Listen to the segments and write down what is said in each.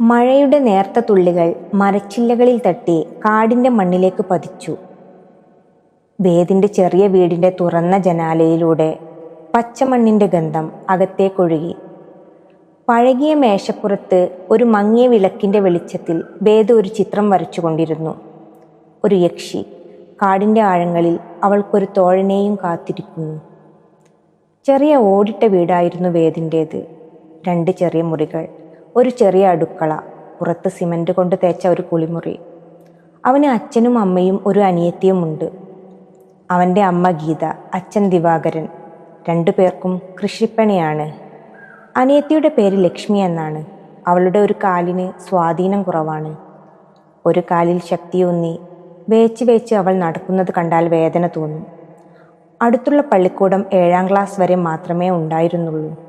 മഴയുടെ നേർത്ത തുള്ളികൾ മരച്ചില്ലകളിൽ തട്ടി കാടിന്റെ മണ്ണിലേക്ക് പതിച്ചു. വേദിന്റെ ചെറിയ വീടിന്റെ തുറന്ന ജനാലയിലൂടെ പച്ചമണ്ണിന്റെ ഗന്ധം അകത്തേക്കൊഴുകി. പഴകിയ മേശപ്പുറത്ത് ഒരു മങ്ങിയ വിളക്കിന്റെ വെളിച്ചത്തിൽ വേദ ഒരു ചിത്രം വരച്ചുകൊണ്ടിരുന്നു. ഒരു യക്ഷി കാടിന്റെ ആഴങ്ങളിൽ അവൾക്കൊരു തോഴനെയും കാത്തിരിക്കുന്നു. ചെറിയ ഓടിട്ട വീടായിരുന്നു വേദിന്റേത് രണ്ട് ചെറിയ മുറികൾ ഒരു ചെറിയ അടുക്കള പുറത്ത് സിമന്റ് കൊണ്ട് തേച്ച ഒരു കുളിമുറി. അവന് അച്ഛനും അമ്മയും ഒരു അനിയത്തിയുമുണ്ട്. അവന്റെ അമ്മ ഗീത അച്ഛൻ ദിവാകരൻ രണ്ടു പേർക്കും കൃഷിപ്പണിയാണ്. അനിയത്തിയുടെ പേര് ലക്ഷ്മി എന്നാണ്. അവളുടെ ഒരു കാലിന് സ്വാധീനം കുറവാണ്. ഒരു കാലിൽ ശക്തിയൂന്നി വേച്ച് വേച്ച് അവൾ നടക്കുന്നത് കണ്ടാൽ വേദന തോന്നും. അടുത്തുള്ള പള്ളിക്കൂടം ഏഴാം ക്ലാസ് വരെ മാത്രമേ ഉണ്ടായിരുന്നുള്ളൂ.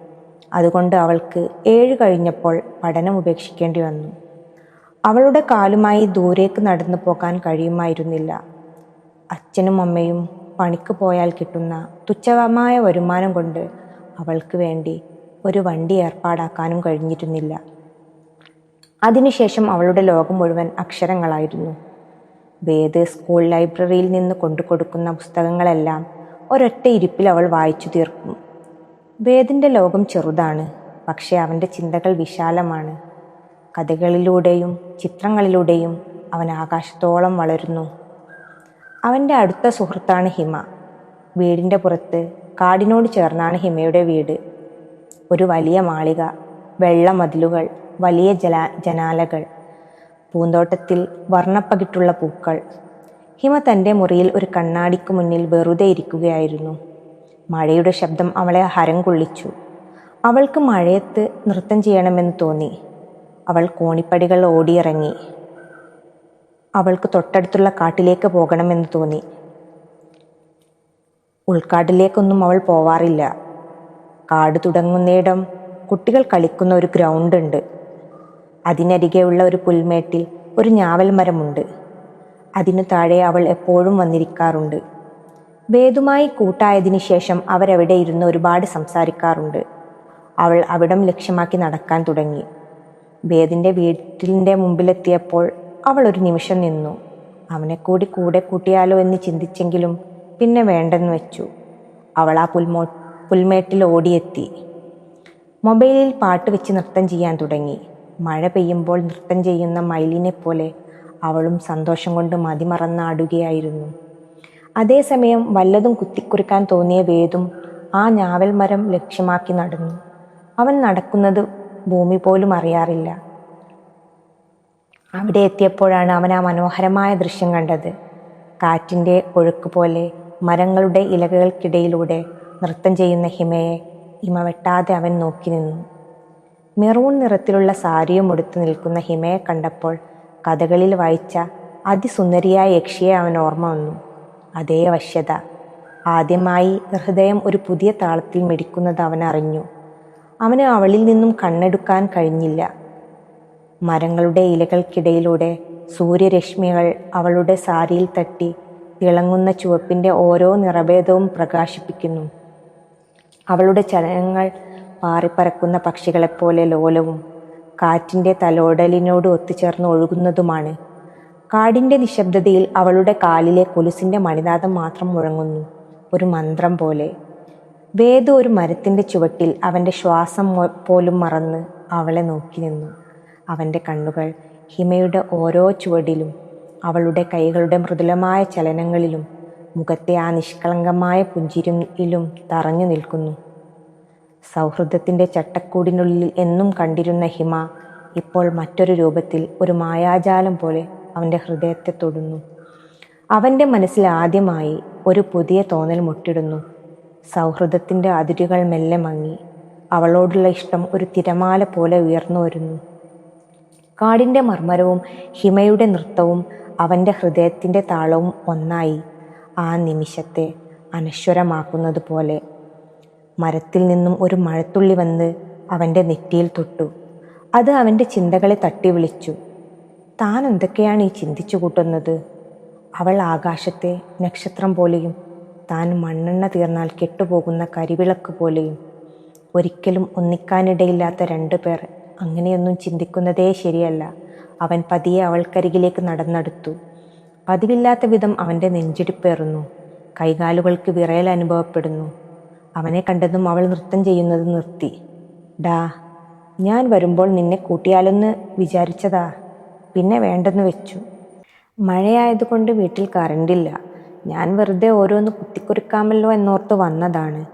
അതുകൊണ്ട് അവൾക്ക് ഏഴ് കഴിഞ്ഞപ്പോൾ പഠനം ഉപേക്ഷിക്കേണ്ടി വന്നു. അവളുടെ കാലുമായി ദൂരേക്ക് നടന്നു പോകാൻ കഴിയുമായിരുന്നില്ല. അച്ഛനും അമ്മയും പണിക്ക് പോയാൽ കിട്ടുന്ന തുച്ഛമായ വരുമാനം കൊണ്ട് അവൾക്ക് വേണ്ടി ഒരു വണ്ടി ഏർപ്പാടാക്കാനും കഴിഞ്ഞിരുന്നില്ല. അതിനുശേഷം അവളുടെ ലോകം മുഴുവൻ അക്ഷരങ്ങളായിരുന്നു. വേദ് സ്കൂൾ ലൈബ്രറിയിൽ നിന്ന് കൊണ്ടുകൊടുക്കുന്ന പുസ്തകങ്ങളെല്ലാം ഒരൊറ്റ ഇരിപ്പിൽ അവൾ വായിച്ചു തീർക്കും. വേദിന്റെ ലോകം ചെറുതാണ് പക്ഷേ അവന്റെ ചിന്തകൾ വിശാലമാണ്. കഥകളിലൂടെയും ചിത്രങ്ങളിലൂടെയും അവൻ ആകാശത്തോളം വളരുന്നു. അവന്റെ അടുത്ത സുഹൃത്താണ് ഹിമ. വീടിന്റെ പുറത്ത് കാടിനോട് ചേർന്നാണ് ഹിമയുടെ വീട്. ഒരു വലിയ മാളിക വെള്ള മതിലുകൾ വലിയ ജല ജനാലകൾ പൂന്തോട്ടത്തിൽ വർണപ്പകിട്ടുള്ള പൂക്കൾ. ഹിമ തന്റെ മുറിയിൽ ഒരു കണ്ണാടിക്ക് മുന്നിൽ വെറുതെ ഇരിക്കുകയായിരുന്നു. മഴയുടെ ശബ്ദം അവളെ ഹരം കൊള്ളിച്ചു. അവൾക്ക് മഴയത്ത് നൃത്തം ചെയ്യണമെന്ന് തോന്നി. അവൾ കോണിപ്പടികൾ ഓടിയിറങ്ങി. അവൾക്ക് തൊട്ടടുത്തുള്ള കാട്ടിലേക്ക് പോകണമെന്ന് തോന്നി. ഉൾക്കാട്ടിലേക്കൊന്നും അവൾ പോവാറില്ല. കാട് തുടങ്ങുന്നിടം കുട്ടികൾ കളിക്കുന്ന ഒരു ഗ്രൗണ്ട് ഉണ്ട്. അതിനരികെയുള്ള ഒരു പുൽമേട്ടിൽ ഒരു ഞാവൽ മരമുണ്ട് അതിനു താഴെ അവൾ എപ്പോഴും വന്നിരിക്കാറുണ്ട്. വേദുമായി കൂട്ടായതിനു ശേഷം അവരവിടെ ഇരുന്ന് ഒരുപാട് സംസാരിക്കാറുണ്ട്. അവൾ അവിടം ലക്ഷ്യമാക്കി നടക്കാൻ തുടങ്ങി. വേദിന്റെ വീട്ടിന്റെ മുമ്പിലെത്തിയപ്പോൾ അവൾ ഒരു നിമിഷം നിന്നു. അവനെ കൂടി കൂടെ കൂട്ടിയാലോ എന്ന് ചിന്തിച്ചെങ്കിലും പിന്നെ വേണ്ടെന്ന് വെച്ചു. അവൾ ആ പുൽമോ പുൽമേട്ടിൽ ഓടിയെത്തി. മൊബൈലിൽ പാട്ട് വെച്ച് നൃത്തം ചെയ്യാൻ തുടങ്ങി. മഴ പെയ്യുമ്പോൾ നൃത്തം ചെയ്യുന്ന മയിലിനെ പോലെ അവളും സന്തോഷം കൊണ്ട് മതിമറന്നാടുകയായിരുന്നു. അതേസമയം വല്ലതും കുത്തിക്കുറിക്കാൻ തോന്നിയ വേദും ആ ഞാവൽ മരം ലക്ഷ്യമാക്കി നടന്നു. അവൻ നടക്കുന്നത് ഭൂമി പോലും അറിയാറില്ല. അവിടെ എത്തിയപ്പോഴാണ് അവൻ ആ മനോഹരമായ ദൃശ്യം കണ്ടത്. കാറ്റിന്റെ ഒഴുക്ക് പോലെ മരങ്ങളുടെ ഇലകൾക്കിടയിലൂടെ നൃത്തം ചെയ്യുന്ന ഹിമയെ ഹിമ വെട്ടാതെ അവൻ നോക്കി നിന്നു. മെറൂൺ നിറത്തിലുള്ള സാരിയും ഉടുത്ത് നിൽക്കുന്ന ഹിമയെ കണ്ടപ്പോൾ കഥകളിൽ വായിച്ച അതിസുന്ദരിയായ യക്ഷിയെ അവൻ ഓർമ്മ വന്നു. അതേ വശ്യത. ആദ്യമായി ഹൃദയം ഒരു പുതിയ താളത്തിൽ മിടിക്കുന്നത് അവൻ അറിഞ്ഞു. അവന് അവളിൽ നിന്നും കണ്ണെടുക്കാൻ കഴിഞ്ഞില്ല. മരങ്ങളുടെ ഇലകൾക്കിടയിലൂടെ സൂര്യരശ്മികൾ അവളുടെ സാരിയിൽ തട്ടി തിളങ്ങുന്ന ചുവപ്പിന്റെ ഓരോ നിറഭേദവും പ്രകാശിപ്പിക്കുന്നു. അവളുടെ ചലനങ്ങൾ പാറിപ്പറക്കുന്ന പക്ഷികളെപ്പോലെ ലോലവും കാറ്റിന്റെ തലോടലിനോട് ഒത്തുചേർന്ന് ഒഴുകുന്നതുമാണ് കാടിന്റെ നിശബ്ദതയിൽ അവളുടെ കാലിലെ കൊലുസിന്റെ മണിനാഥം മാത്രം മുഴങ്ങുന്നു. ഒരു മന്ത്രം പോലെ. വേദ ഒരു മരത്തിന്റെ ചുവട്ടിൽ അവന്റെ ശ്വാസം പോലും മറന്ന് അവളെ നോക്കി നിന്നു. അവന്റെ കണ്ണുകൾ ഹിമയുടെ ഓരോ ചുവടിലും അവളുടെ കൈകളുടെ മൃദുലമായ ചലനങ്ങളിലും മുഖത്തെ ആ നിഷ്കളങ്കമായ പുഞ്ചിരിയിലും തറഞ്ഞു നിൽക്കുന്നു. സൗഹൃദത്തിന്റെ ചട്ടക്കൂടിനുള്ളിൽ എന്നും കണ്ടിരുന്ന ഹിമ ഇപ്പോൾ മറ്റൊരു രൂപത്തിൽ ഒരു മായാജാലം പോലെ അവന്റെ ഹൃദയത്തെ തൊടുന്നു. അവന്റെ മനസ്സിൽ ആദ്യമായി ഒരു പുതിയ തോന്നൽ മുട്ടിടുന്നു. സൗഹൃദത്തിന്റെ അതിരുകൾ മെല്ലെ മങ്ങി. അവളോടുള്ള ഇഷ്ടം ഒരു തിരമാല പോലെ ഉയർന്നു വരുന്നു. കാടിന്റെ മർമ്മരവും ഹിമയുടെ നൃത്തവും അവന്റെ ഹൃദയത്തിന്റെ താളവും ഒന്നായി ആ നിമിഷത്തെ അനശ്വരമാക്കുന്നത് പോലെ. മരത്തിൽ നിന്നും ഒരു മഴത്തുള്ളി വന്ന് അവന്റെ നെറ്റിയിൽ തൊട്ടു. അത് അവന്റെ ചിന്തകളെ തട്ടി വിളിച്ചു താൻ എന്തൊക്കെയാണ് ഈ ചിന്തിച്ചു കൂട്ടുന്നത്? അവൾ ആകാശത്തെ നക്ഷത്രം പോലെയും താൻ മണ്ണെണ്ണ തീർന്നാൽ കെട്ടുപോകുന്ന കരിവിളക്ക് പോലെയും ഒരിക്കലും ഒന്നിക്കാനിടയില്ലാത്ത രണ്ടു പേർ അങ്ങനെയൊന്നും ചിന്തിക്കുന്നതേ ശരിയല്ല. അവൻ പതിയെ അവൾക്കരികിലേക്ക് നടന്നെടുത്തു. പതിവില്ലാത്ത വിധം അവന്റെ നെഞ്ചിടിപ്പേറുന്നു. കൈകാലുകൾക്ക് വിറയൽ അനുഭവപ്പെടുന്നു. അവനെ കണ്ടതും അവൾ നൃത്തം ചെയ്യുന്നത് നിർത്തി. ഡാ ഞാൻ വരുമ്പോൾ നിന്നെ കൂട്ടിയാലെന്ന് വിചാരിച്ചതാ. പിന്നെ വേണ്ടെന്ന് വെച്ചു. മഴയായതുകൊണ്ട് വീട്ടിൽ കറണ്ടില്ല. ഞാൻ വെറുതെ ഓരോന്ന് കുത്തിക്കുറിക്കാമല്ലോ എന്നോർത്ത് വന്നതാണ്.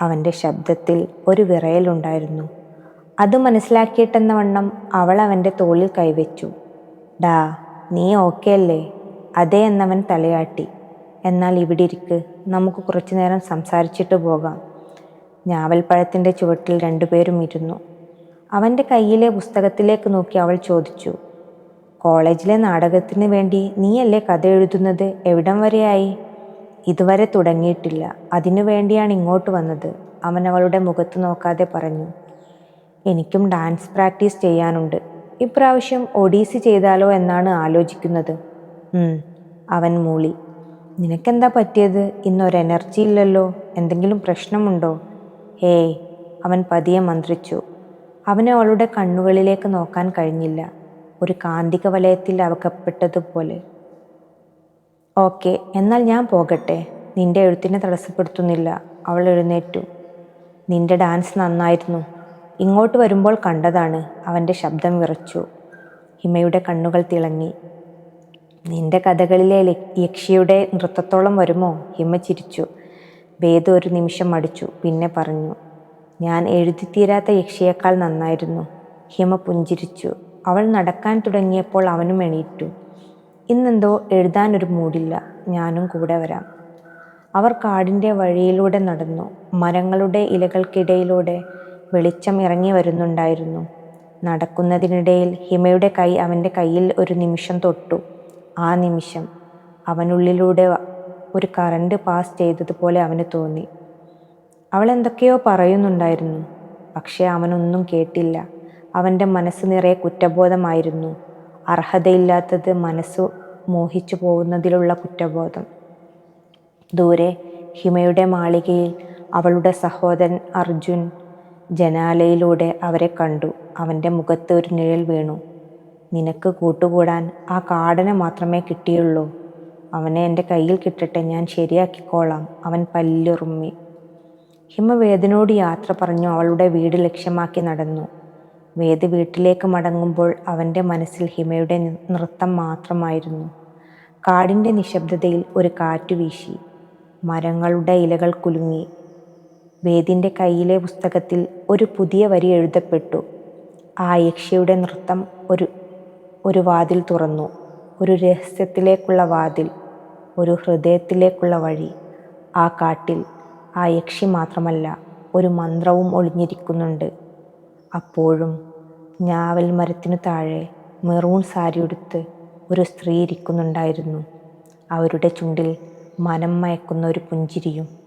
അവന്റെ ശബ്ദത്തിൽ ഒരു വിറയലുണ്ടായിരുന്നു. അത് മനസ്സിലാക്കിയിട്ടെന്ന വണ്ണം അവൾ അവന്റെ തോളിൽ കൈവച്ചു. ഡാ നീ ഓക്കെ അല്ലേ? അതെ എന്നവൻ തലയാട്ടി. എന്നാൽ ഇവിടെ ഇരിക്ക് നമുക്ക് കുറച്ചു നേരം സംസാരിച്ചിട്ട് പോകാം. ഞാവൽപ്പഴത്തിന്റെ ചുവട്ടിൽ രണ്ടുപേരും ഇരുന്നു. അവന്റെ കയ്യിലെ പുസ്തകത്തിലേക്ക് നോക്കി അവൾ ചോദിച്ചു. കോളേജിലെ നാടകത്തിന് വേണ്ടി നീയല്ലേ കഥ എഴുതുന്നത്? എവിടം വരെയായി? ഇതുവരെ തുടങ്ങിയിട്ടില്ല. അതിനു വേണ്ടിയാണ് ഇങ്ങോട്ട് വന്നത്. അവൻ അവളുടെ മുഖത്ത് നോക്കാതെ പറഞ്ഞു എനിക്കും ഡാൻസ് പ്രാക്ടീസ് ചെയ്യാനുണ്ട്. ഇപ്രാവശ്യം ഒഡീസി ചെയ്താലോ എന്നാണ് ആലോചിക്കുന്നത്. അവൻ മൂളി. നിനക്കെന്താ പറ്റിയത്? ഇന്നൊരു എനർജി ഇല്ലല്ലോ. എന്തെങ്കിലും പ്രശ്നമുണ്ടോ? ഹേയ് അവൻ പതിയെ മന്ത്രിച്ചു. അവനെ അവളുടെ കണ്ണുകളിലേക്ക് നോക്കാൻ കഴിഞ്ഞില്ല. ഒരു കാന്തിക വലയത്തിൽ അകപ്പെട്ടതുപോലെ ഓക്കെ എന്നാൽ ഞാൻ പോകട്ടെ. നിന്റെ എഴുത്തിനെ തടസ്സപ്പെടുത്തുന്നില്ല. അവൾ എഴുന്നേറ്റു. നിന്റെ ഡാൻസ് നന്നായിരുന്നു. ഇങ്ങോട്ട് വരുമ്പോൾ കണ്ടതാണ്. അവന്റെ ശബ്ദം വിറച്ചു. ഹിമയുടെ കണ്ണുകൾ തിളങ്ങി. നിന്റെ കഥകളിലെ യക്ഷിയുടെ നൃത്തത്തോളം വരുമോ? ഹിമ ചിരിച്ചു. വേദ ഒരു നിമിഷം അടിച്ചു പിന്നെ പറഞ്ഞു. ഞാൻ എഴുതിത്തീരാത്ത യക്ഷിയേക്കാൾ നന്നായിരുന്നു. ഹിമ പുഞ്ചിരിച്ചു. അവൾ നടക്കാൻ തുടങ്ങിയപ്പോൾ അവനും എണീറ്റു. ഇന്നെന്തോ എഴുതാനൊരു മൂടില്ല. ഞാനും കൂടെ വരാം. അവർ കാടിന്റെ വഴിയിലൂടെ നടന്നു. മരങ്ങളുടെ ഇലകൾക്കിടയിലൂടെ വെളിച്ചം ഇറങ്ങി വരുന്നുണ്ടായിരുന്നു. നടക്കുന്നതിനിടയിൽ ഹിമയുടെ കൈ അവന്റെ കയ്യിൽ ഒരു നിമിഷം തൊട്ടു. ആ നിമിഷം അവനുള്ളിലൂടെ ഒരു കറണ്ട് പാസ് ചെയ്തതുപോലെ അവന് തോന്നി. അവൾ എന്തൊക്കെയോ പറയുന്നുണ്ടായിരുന്നു. പക്ഷേ അവനൊന്നും കേട്ടില്ല. അവന്റെ മനസ്സ് നിറയെ കുറ്റബോധമായിരുന്നു. അർഹതയില്ലാത്തത് മനസ്സ് മോഹിച്ചു പോകുന്നതിലുള്ള കുറ്റബോധം. ദൂരെ ഹിമയുടെ മാളികയിൽ അവളുടെ സഹോദരൻ അർജുൻ ജനാലയിലൂടെ അവരെ കണ്ടു. അവന്റെ മുഖത്ത് ഒരു നിഴൽ വീണു. നിനക്ക് കൂട്ടുകൂടാൻ ആ കാടനെ മാത്രമേ കിട്ടിയുള്ളൂ. അവനെ എന്റെ കയ്യിൽ കിട്ടട്ടെ ഞാൻ ശരിയാക്കിക്കോളാം അവൻ പല്ലുറുമ്മി. ഹിമവേദനോട് യാത്ര പറഞ്ഞു അവളുടെ വീട് ലക്ഷ്യമാക്കി നടന്നു. വേദ് വീട്ടിലേക്ക് മടങ്ങുമ്പോൾ അവന്റെ മനസ്സിൽ ഹിമയുടെ നൃത്തം മാത്രമായിരുന്നു. കാടിന്റെ നിശബ്ദതയിൽ ഒരു കാറ്റ് വീശി. മരങ്ങളുടെ ഇലകൾ കുലുങ്ങി. വേദിന്റെ കയ്യിലെ പുസ്തകത്തിൽ ഒരു പുതിയ വരി എഴുതപ്പെട്ടു. ആ യക്ഷിയുടെ നൃത്തം ഒരു ഒരു വാതിൽ തുറന്നു. ഒരു രഹസ്യത്തിലേക്കുള്ള വാതിൽ ഒരു ഹൃദയത്തിലേക്കുള്ള വഴി. ആ കാട്ടിൽ ആ യക്ഷി മാത്രമല്ല ഒരു മന്ത്രവും ഒളിഞ്ഞിരിക്കുന്നുണ്ട്. അപ്പോഴും ഞാവൽ മരത്തിനു താഴെ മെറൂൺ സാരിയുടുത്ത് ഒരു സ്ത്രീ ഇരിക്കുന്നുണ്ടായിരുന്നു. അവരുടെ ചുണ്ടിൽ മനം മയക്കുന്ന ഒരു പുഞ്ചിരിയും